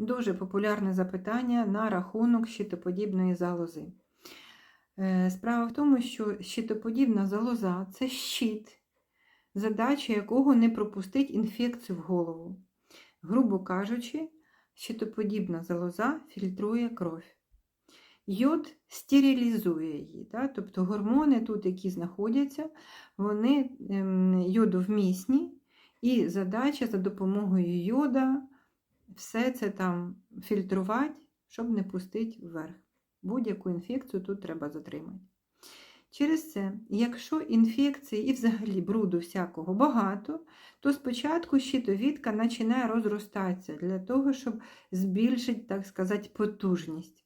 Дуже популярне запитання на рахунок щитоподібної залози. Е, Справа в тому, що щитоподібна залоза це щит, задача якого не пропустить інфекцію в голову. Грубо кажучи, щитоподібна залоза фільтрує кров. Йод стерилізує її, да? тобто гормони тут, які знаходяться, вони ем, йодовмісні, і задача за допомогою йода все це там фільтрувати, щоб не пустити вверх. Будь-яку інфекцію тут треба затримати. Через це, якщо інфекції і взагалі бруду всякого багато, то спочатку щитовідка починає розростатися для того, щоб збільшити, так сказати, потужність.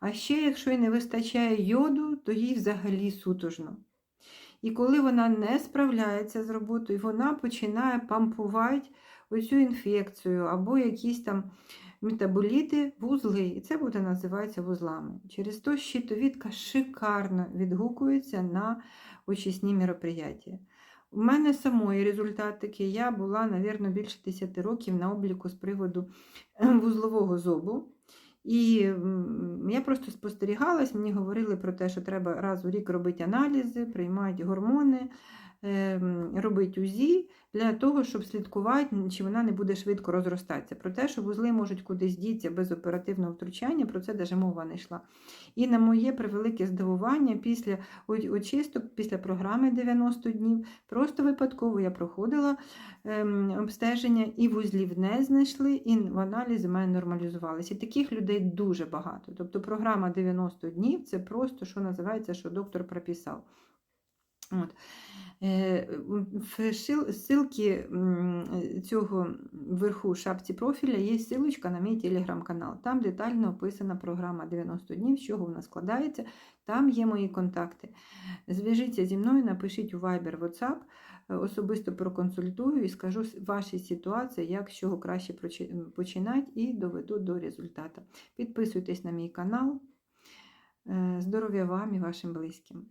А ще, якщо й не вистачає йоду, то їй взагалі сутужно. І коли вона не справляється з роботою, вона починає пампувати оцю інфекцію або якісь там метаболіти вузли. І це буде називатися вузлами. Через то щитовідка шикарно відгукується на очисні мероприятия. У мене самої результат такий, я була, мабуть, більше 10 років на обліку з приводу вузлового зобу. І я просто спостерігалась, мені говорили про те, що треба раз у рік робити аналізи, приймати гормони, робити УЗІ для того, щоб слідкувати, чи вона не буде швидко розростатися. Про те, що вузли можуть кудись дітися без оперативного втручання, про це навіть мова не йшла. І на моє превелике здивування, після очисток, після програми 90 днів, просто випадково я проходила ем, обстеження, і вузлів не знайшли, і аналізи в мене нормалізувалися. І таких людей дуже багато. Тобто програма 90 днів це просто, що називається, що доктор прописав. От. Е, ссылки цього вверху шапці профіля є ссылочка на мій телеграм-канал. Там детально описана програма 90 днів, з чого вона складається. Там є мої контакти. Зв'яжіться зі мною, напишіть у Viber, WhatsApp, е, особисто проконсультую і скажу вашій ситуації, як з чого краще починати, і доведу до результату. Підписуйтесь на мій канал. Е, Здоров'я вам і вашим близьким.